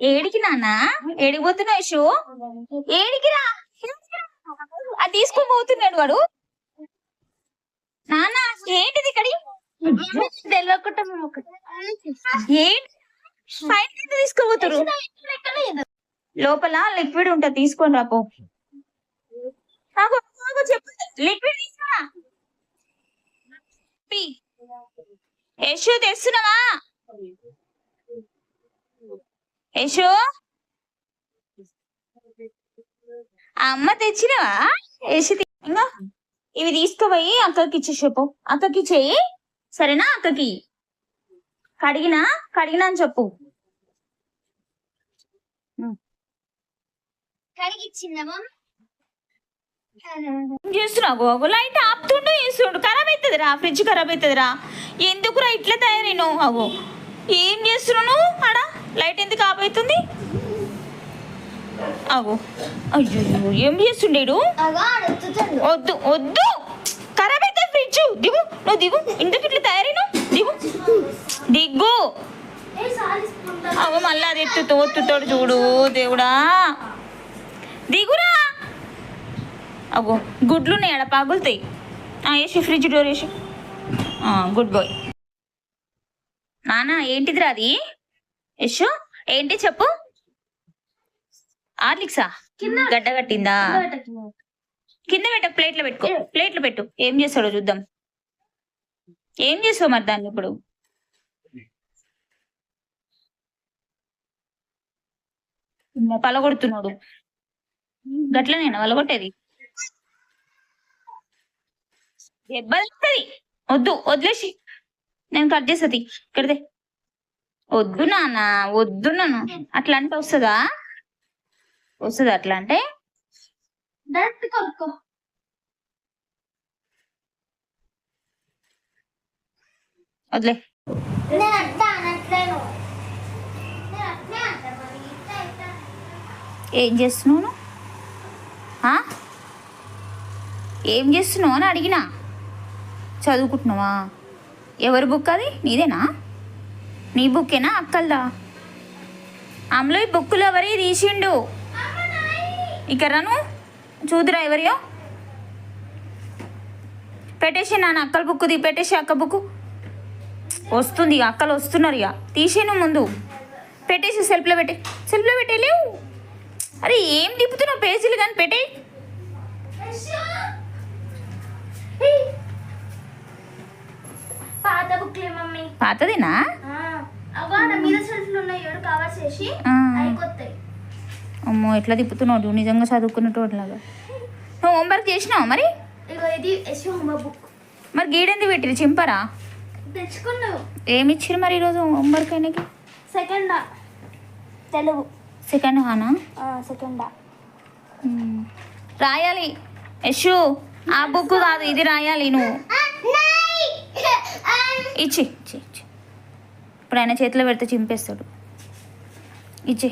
ఏడికి నాన్న? ఏడికి పోతున్నావు యశు? ఏడికిరా? అది తీసుకొని పోతున్నాడు వాడు. నాన్న ఏంటిది ఇక్కడ? తెలియకుండా ఏంటి? తీసుకోపోతారు లోపల లిక్విడ్ ఉంటుంది తీసుకొని రాపో. చెప్పు. లిక్విడ్ తీసుకురా. యశు తెస్తున్నావా? యశు అమ్మ తెచ్చినవా? యశు ఇంకా ఇవి తీసుకుపోయి అక్కకి ఇచ్చేసేపు అక్కకి ఇచ్చేయి. సరేనా అక్కకి? కడిగినా? కడిగినా అని చెప్పు. చేస్తున్నావు గోగు లైట్ ఆపుతుండు చేస్తుండు ఖరాబ్ అవుతుందిరా ఫ్రిడ్జ్ ఖరాబ్ అవుతుందిరా ఎందుకురా ఇట్లా తయారైను అగో. ఏం చేస్తున్నావు నువ్వు? ఆడ లైట్ ఎందుకు అవుతుంది అగో అయ్యో ఏం చేస్తుండేడు? వద్దు వద్దు. ఖరాబ్ అయితే ఫ్రిడ్జ్. దిగు నువ్వు దిగు. ఎందుకు ఇట్లా తయారైను దిగు. దిగ్గు అగో మళ్ళీ అది ఎత్తుతో ఒత్తుతాడు చూడు దేవుడా. దిగురా. అగో గుడ్లు ఉన్నాయి ఆడ పగులుతాయి. ఆ, వేసి ఫ్రిడ్జ్ డోర్ వేసి గుడ్ బాయ్. నానా ఏంటిదిరా అది? యశు ఏంటి చెప్పు? ఆర్లిక్సా గడ్డ కట్టిందా? కింద పెట్ట ప్లేట్లో పెట్టుకో. ప్లేట్లో పెట్టు. ఏం చేస్తాడో చూద్దాం. ఏం చేస్తావు మరి దాన్ని ఇప్పుడు? పలగొడుతున్నాడు. గట్లనేనా? వలగొట్టేది? వద్దు వదిలేసి. నేను కట్ చేస్తుంది ఇక్కడదే వద్దు నాన్న వద్దు నన్ను. అట్లా అంటే వస్తుందా? వస్తుందా అట్లా అంటే? వదిలే. ఏం చేస్తున్నావు? ఏం చేస్తున్నావు అని అడిగినా. చదువుకుంటున్నావా? ఎవరి బుక్ అది? నీదేనా? నీ బుక్కేనా? అక్కల్దా? అమ్మలో ఈ బుక్కులు ఎవరి తీసిండు? ఇక రాను? చూదురా ఎవరియో? పెట్టేసి నాన్న అక్కల బుక్ తీ పెట్టేసి అక్క బుక్ వస్తుంది ఇక అక్కలు వస్తున్నారు ఇక. తీసేను ముందు. పెట్టేసి సెల్ఫ్లో పెట్టే సెల్ఫ్లో పెట్టేలేవు అరే ఏం తిప్పుతున్నావు పేజీలు కానీ పెట్టే. పాత బుక్లే మమ్మీ. పాతదేనా? మీద సెల్ఫ్లు ఉన్నాయి. అవి కొత్తాయి అమ్మో ఎట్లా తిప్పుతున్నావు నువ్వు నిజంగా చదువుకున్నటోట్లాగా నువ్వు హోంవర్క్ చేసినావు మరి? ఇగో ఇది ఎస్ హోంవర్క్ బుక్ మరి గీడెంది పెట్టిరు చింపరా? తెచ్చుకున్నావు. ఏమి ఇచ్చిరు మరి ఈరోజు హోంవర్క్ ఆయనకి సెకండ్. తెలుగు. సెకండ్ హానా? సెకండ్. రాయాలి. యశు ఆ బుక్ కాదు ఇది రాయాలి నువ్వు. ఇచ్చి ఇచ్చి ఇచ్చి. ఇప్పుడు ఆయన చేతిలో పెడితే చింపేస్తాడు. ఇచ్చి.